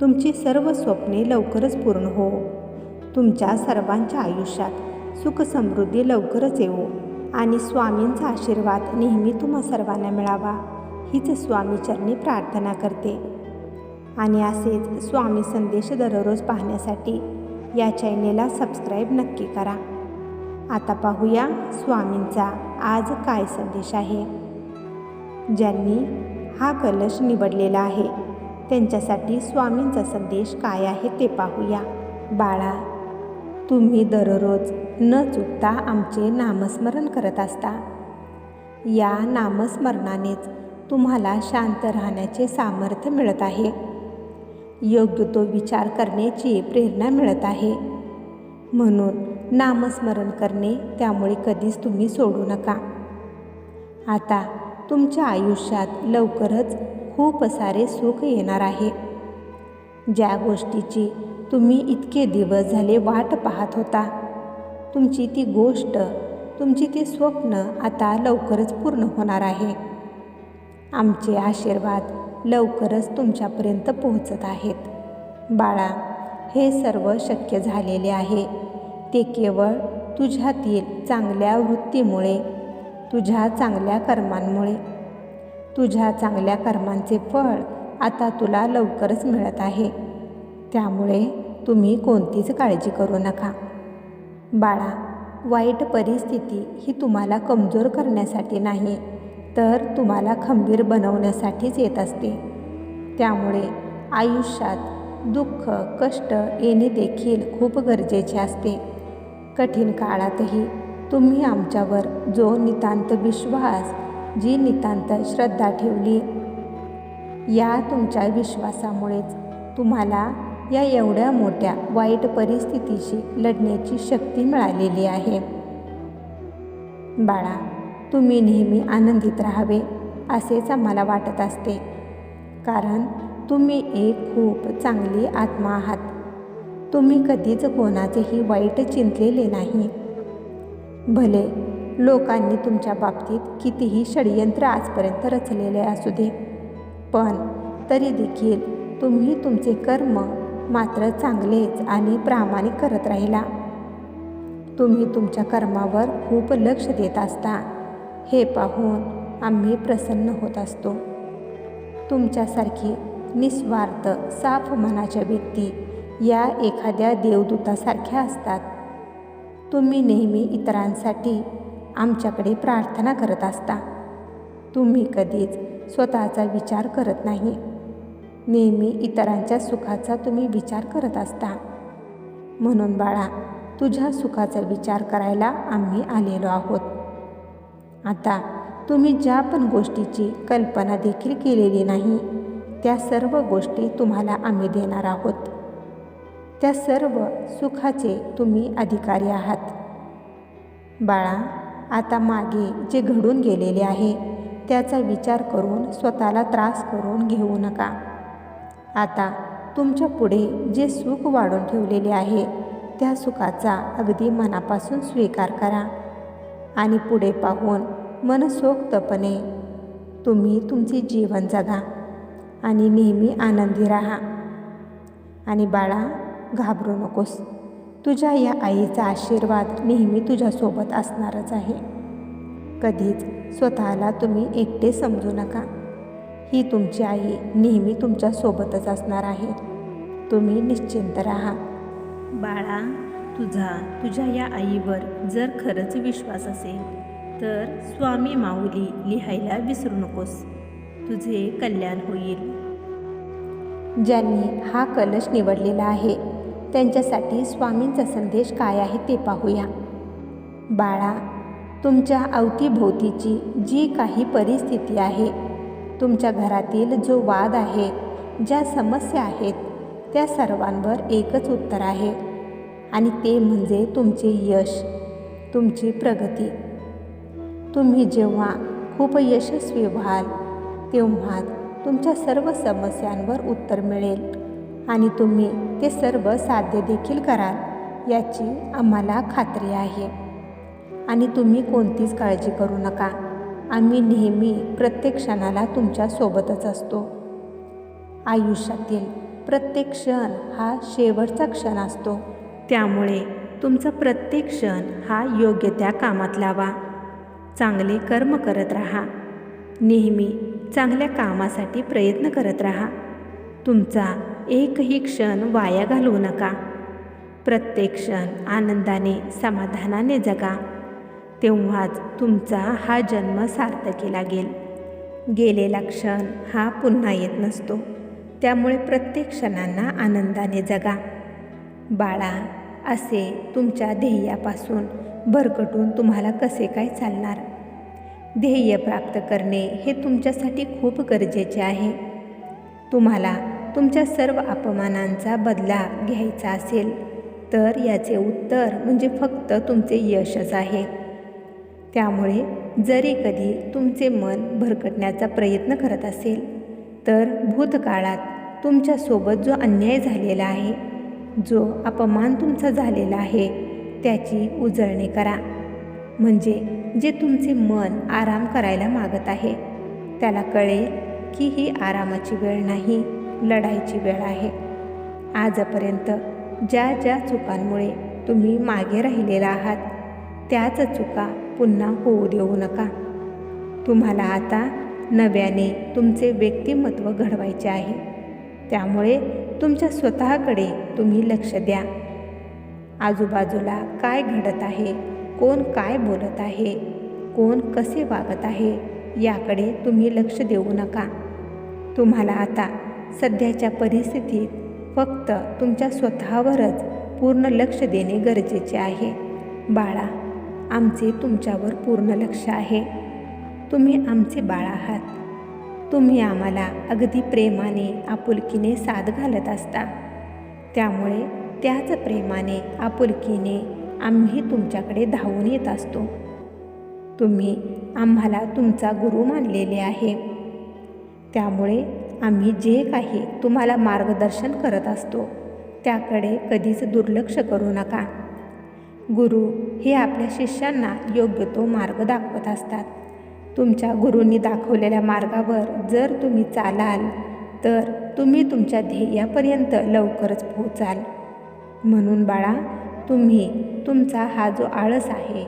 तुमची सर्व स्वप्ने लवकरच पूर्ण हो. तुमच्या सर्वांच्या आयुष्यात सुख समृद्धी लवकरच येवो आणि स्वामींचा आशीर्वाद नेहमी तुम्हा सर्वांना मिळावा हीच स्वामीचरणी प्रार्थना करते. आणि असेच स्वामी संदेश दररोज पाहण्यासाठी या चॅनेलला सबस्क्राईब नक्की करा. आता पाहूया स्वामींचा आज काय संदेश आहे. ज्यांनी हा कलश निवडलेला आहे. त्यांच्यासाठी स्वामींचा संदेश काय आहे ते पाहूया. बाळा तुम्ही दररोज न चुकता आमचे नामस्मरण करत असता. या नामस्मरणानेच तुम्हाला शांत राहण्याचे सामर्थ्य मिळत आहे. योग्य तो विचार करण्याची प्रेरणा मिळत आहे. म्हणून नामस्मरण करणे त्यामुळे कधीच तुम्ही सोडू नका. आता तुमच्या आयुष्यात लवकरच खूप सारे सुख येणार आहे. ज्या गोष्टीची तुम्ही इतके दिवस झाले वाट पाहत होता तुमची ती गोष्ट तुमची ती स्वप्न आता लवकरच पूर्ण होणार आहे. आमचे आशीर्वाद लवकरच तुमच्यापर्यंत पोहोचत आहेत. बाळा हे सर्व शक्य झालेले आहे. ते केवळ तुझ्यातील चांगल्या वृत्तीमुळे तुझ्या चांगल्या कर्मांमुळे तुझ्या चांगल्या कर्मांचे फळ आता तुला लवकरच मिळत आहे. त्यामुळे तुम्ही कोणतीच काळजी करू नका. बाळा वाईट परिस्थिती ही तुम्हाला कमजोर करण्यासाठी नाही तर तुम्हाला खंबीर बनवण्यासाठीच येत असते. त्यामुळे आयुष्यात दुःख कष्ट येणे देखील खूप गरजेचे असते. कठीण काळातही तुम्ही आमच्यावर जो नितांत विश्वास जी नितांत श्रद्धा ठेवली. या तुमच्या विश्वासामुळेच तुम्हाला या एवढ्या मोठ्या वाईट परिस्थितीशी लढण्याची शक्ती मिळालेली आहे. बाळा तुम्ही नेहमी आनंदित राहावे असेच आम्हाला वाटत असते. कारण तुम्ही एक खूप चांगली आत्मा आहात. तुम्ही कधीच कोणाचेही वाईट चिंतलेले नाही. भले लोकांनी तुमच्या बाबतीत कितीही षडयंत्र आजपर्यंत रचलेले असू दे. पण तरी देखील तुम्ही तुमचे कर्म मात्र चांगलेच आणि प्रामाणिक करत राहिला. तुम्ही तुमच्या कर्मावर खूप लक्ष देत असता. हे पाहून आम्ही प्रसन्न होत असतो. तुमच्यासारखी निस्वार्थ साफ मनाच्या व्यक्ती या एखाद्या देवदूतासारख्या असतात. तुम्ही नेहमी इतरांसाठी आमच्याकडे प्रार्थना करत असता. तुम्ही कधीच स्वतःचा विचार करत नाही. नेहमी इतरांच्या सुखाचा तुम्ही विचार करत असता. म्हणून बाळा तुझ्या सुखाचा विचार करायला आम्ही आलेलो आहोत. आता तुम्ही ज्या पण गोष्टीची कल्पना देखील केलेली नाही त्या सर्व गोष्टी तुम्हाला आम्ही देणार आहोत. त्या सर्व सुखाचे तुम्ही अधिकारी आहात. बाळा आता मागे जे घडून गेलेले आहे त्याचा विचार करून स्वतःला त्रास करून घेऊ नका. आता तुमच्यापुढे जे सुख वाढून ठेवलेले आहे त्या सुखाचा अगदी मनापासून स्वीकार करा. आणि पुढे पाहून मनसोक्तपणे तुम्ही तुमचे जीवन जगा आणि नेहमी आनंदी राहा. आणि बाळा घाबरू नकोस. तुझ्या या आईचा आशीर्वाद नेहमी तुझ्यासोबत असणारच आहे. कधीच स्वतःला तुम्ही एकटे समजू नका. ही तुमची आई नेहमी तुमच्यासोबतच असणार आहे. तुम्ही निश्चिंत राहा. बाळा तुझा तुझ्या या आईवर जर खरंच विश्वास असेल तर स्वामी माऊली लिहायला विसरू नकोस. तुझे कल्याण होईल. ज्यांनी हा कलश निवडलेला आहे त्यांच्यासाठी स्वामींचा संदेश काय आहे ते पाहूया. बाळा तुमच्या अवतीभोवतीची जी काही परिस्थिती आहे तुमच्या घरातील जो वाद आहे ज्या समस्या आहेत त्या सर्वांवर एकच उत्तर आहे. आणि ते म्हणजे तुमचे यश तुमची प्रगती. तुम्ही जेव्हा खूप यशस्वी व्हाल तेव्हा तुमच्या सर्व समस्यांवर उत्तर मिळेल. आणि तुम्ही ते सर्व साध्य देखील कराल याची आम्हाला खात्री आहे. आणि तुम्ही कोणतीच काळजी करू नका. आम्ही नेहमी प्रत्येक क्षणाला तुमच्या सोबतच असतो. आयुष्यातील प्रत्येक क्षण हा शेवटचा क्षण असतो. त्यामुळे तुमचा प्रत्येक क्षण हा योग्य त्या कामात लावा. चांगले कर्म करत राहा. नेहमी चांगल्या कामासाठी प्रयत्न करत राहा. तुमचा एकही क्षण वाया घालवू नका. प्रत्येक क्षण आनंदाने समाधानाने जगा. तेव्हाच तुमचा हा जन्म सार्थकी लागेल. गेलेला क्षण हा पुन्हा येत नसतो. त्यामुळे प्रत्येक क्षणांना आनंदाने जगा. बाळा असे तुमच्या ध्येयापासून भरकटून तुम्हाला कसे काय चालणार? ध्येय प्राप्त करणे हे तुमच्यासाठी खूप गरजेचे आहे. तुम्हाला तुमच्या सर्व अपमानांचा बदला घ्यायचा असेल तर याचे उत्तर म्हणजे फक्त तुमचे यशच आहे. त्यामुळे जरी कधी तुमचे मन भरकटण्याचा प्रयत्न करत असेल तर भूतकाळात तुमच्यासोबत जो अन्याय झालेला आहे जो अपमान तुमचा झालेला आहे त्याची उजळणी करा. म्हणजे जे तुमचे मन आराम करायला मागत आहे त्याला कळेल की ही आरामाची वेळ नाही. लढायची वेळ आहे. आजपर्यंत ज्या ज्या चुकांमुळे तुम्ही मागे राहिलेला आहात त्याच चुका पुन्हा होऊ देऊ नका. तुम्हाला आता नव्याने तुमचे व्यक्तिमत्व घडवायचे आहे. त्यामुळे तुमच्या स्वतःकडे तुम्ही लक्ष द्या. आजूबाजूला काय घडत आहे कोण काय बोलत आहे कोण कसे वागत आहे याकडे तुम्ही लक्ष देऊ नका. तुम्हाला आता सध्याच्या परिस्थितीत फक्त तुमच्या स्वतःवरच पूर्ण लक्ष देणे गरजेचे आहे. बाळा आमचे तुमच्यावर पूर्ण लक्ष आहे. तुम्ही आमचे बाळ आहात. तुम्ही आम्हाला अगदी प्रेमाने आपुलकीने साथ घालत असता. त्यामुळे त्याच प्रेमाने आपुलकीने आम्ही तुमच्याकडे धावून येत असतो. तुम्ही आम्हाला तुमचा गुरु मानलेले आहे. त्यामुळे आम्ही जे काही तुम्हाला मार्गदर्शन करत असतो त्याकडे कधीच दुर्लक्ष करू नका. गुरु हे आपल्या शिष्यांना योग्य तो मार्ग दाखवत असतात. तुमच्या गुरूंनी दाखवलेल्या मार्गावर जर तुम्ही चालाल तर तुम्ही तुमच्या ध्येयापर्यंत लवकरच पोहोचाल. म्हणून बाळा तुम्ही तुमचा हा जो आळस आहे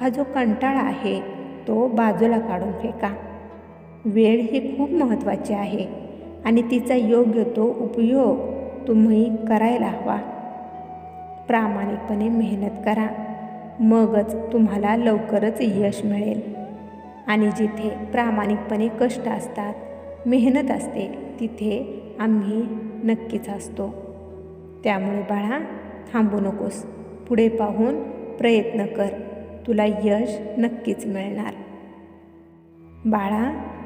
हा जो कंटाळा आहे तो बाजूला काढून फेका. वेळ ही खूप महत्त्वाची आहे. आणि तिचा योग्य तो उपयोग तुम्ही करायला हवा. प्रामाणिकपणे मेहनत करा. मगच तुम्हाला लवकरच यश मिळेल. आणि जिथे प्रामाणिकपणे कष्ट असतात मेहनत असते तिथे आम्ही नक्कीच असतो. त्यामुळे बाळा थांबू नकोस. पुढे पाहून प्रयत्न कर. तुला यश नक्कीच मिळणार. बाळा